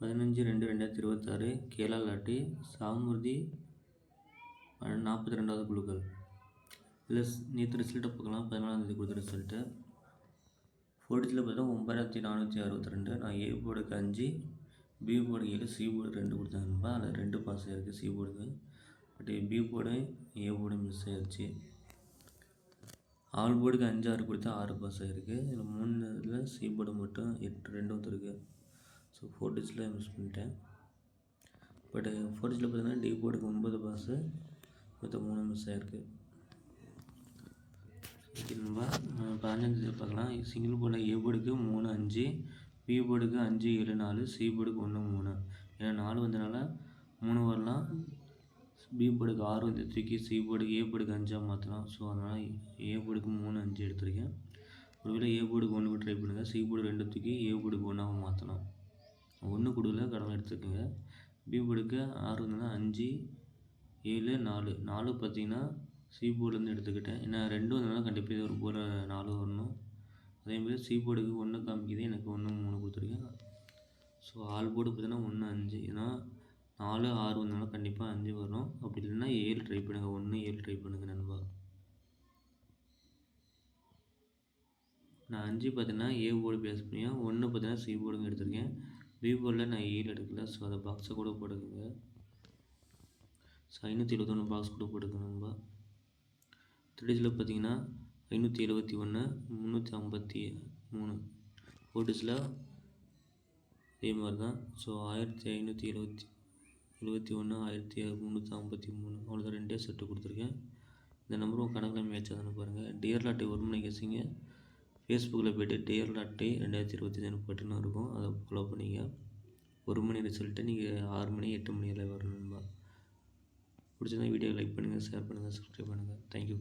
பதினஞ்சு ரெண்டு ரெண்டாயிரத்தி இருபத்தாறு கேரளா லாட்டி சாமுர்தி நாற்பத்தி ரெண்டாவது குழுக்கள். ப்ளஸ் நேற்று ரிசல்ட்டை பார்க்கலாம். பதினாலாந்தேதி கொடுத்த ரிசல்ட்டு ஃபோர்டிஸில் பார்த்தா ஒம்பதாயிரத்தி நானூற்றி அறுபத்தி ரெண்டு நான் ஏ போர்டுக்கு அஞ்சு பி போர்டுக்கு ஏழு சி போர்டு ரெண்டு கொடுத்தாங்கப்பா அதில் ரெண்டு பாஸ் ஆகிருக்கு சி போர்டுக்கு. But B board A board miss ஆயிடுச்சு ஆல் போர்டுக்கு அஞ்சு ஆறு கொடுத்தா ஆறு பாஸ் ஆகிருக்கு இதில் மூணு இதில் சி போர்டு மட்டும் எட்டு ரெண்டு வந்துருக்கு. ஸோ ஃபோர் டிஜிட்டில் மிஸ் பண்ணிட்டேன். பட் ஃபோர் uh, டிஜிட்டில் பார்த்தீங்கன்னா டி போர்டுக்கு ஒன்பது பாஸு மொத்தம் மூணு மிஸ் ஆகிருக்கு ஓகே நம்ம பதினஞ்சு பார்க்கலாம். சிங்கிள் போர்டில் ஏ போர்டுக்கு மூணு அஞ்சு பி போர்டுக்கு அஞ்சு ஏழு நாலு சி போர்டுக்கு ஒன்று மூணு. ஏன்னா நாலு வந்தனால மூணு வரலாம். பி போர்டுக்கு ஆறு வந்து தூக்கி சி போர்டுக்கு ஏ போர்டுக்கு அஞ்சாக மாற்றலாம் ஸோ அதனால் ஏ போர்டுக்கு மூணு அஞ்சு எடுத்திருக்கேன். ஒருவேளை ஏ போர்டுக்கு ஒன்று ட்ரை பண்ணுங்கள் சி போர்டு ரெண்டு தூக்கி ஏ போர்டுக்கு ஒன்றாக மாற்றலாம் ஒன்று கொடுக்கல கடன் எடுத்துக்கோங்க. பி போர்டுக்கு ஆறு வந்ததுன்னா அஞ்சு ஏழு நாலு. நாலு பார்த்தீங்கன்னா சி போர்டுலேருந்து எடுத்துக்கிட்டேன். ஏன்னா ரெண்டு வந்ததுனால கண்டிப்பாக இது ஒரு போல் நாலு வரணும். அதேமாதிரி சி போர்டுக்கு ஒன்று காமிக்குது. எனக்கு ஒன்று மூணு கொடுத்துருக்கேன். ஸோ ஆல் போர்டு பார்த்தீங்கன்னா ஒன்று அஞ்சு. ஏன்னா நாலு ஆறு வந்தனால கண்டிப்பாக அஞ்சு வரும் அப்படி இல்லைன்னா ஏழு ட்ரை பண்ணுங்கள் ஒன்று ஏழு ட்ரை பண்ணுங்கள் நண்பா. நான் அஞ்சு பார்த்தீங்கன்னா ஏ போர்டு பேஸ் பண்ணியா ஒன்று பார்த்தீங்கன்னா சி போர்டுங்க எடுத்திருக்கேன். விவோவில் நான் ஏழு எடுக்கல. ஸோ அதை பாக்ஸை கூட போட்டுக்கோங்க. ஸோ ஐநூற்றி எழுபத்தொன்று பாக்ஸ் கூட போட்டுக்கோங்க நம்ம. த்ரீடிஸில் பார்த்தீங்கன்னா ஐநூற்றி எழுபத்தி ஒன்று முந்நூற்றி ஐம்பத்தி மூணு. ஃபோர்டிஸில் அதே மாதிரி தான் ஸோ ஆயிரத்தி ஐநூற்றி எழுபத்தி எழுபத்தி ஒன்று ஆயிரத்தி முந்நூற்றி ஐம்பத்தி மூணு. அவ்வளோதான் ரெண்டே செட்டு கொடுத்துருக்கேன். இந்த நம்பரும் கணக்கில் மேட்ச் ஆகுதுன்னு பாருங்கள் டியர் லாட்டை ஒரு மணி கேசிங்க ஃபேஸ்புக்கில் போய்ட்டு டியர் லாட்டை ரெண்டாயிரத்தி இருபத்தஞ்சுன்னு போட்டுன்னு இருக்கும்? அதை ஃபாலோ பண்ணிங்க. ஒரு மணி ரிசல்ட்டு நீங்கள் ஆறு மணி எட்டு மணியில் வரணும்பா. பிடிச்சிருந்தா வீடியோ லைக் பண்ணுங்கள் ஷேர் பண்ணுங்கள் சப்ஸ்கிரைப் பண்ணுங்கள் தேங்க்யூ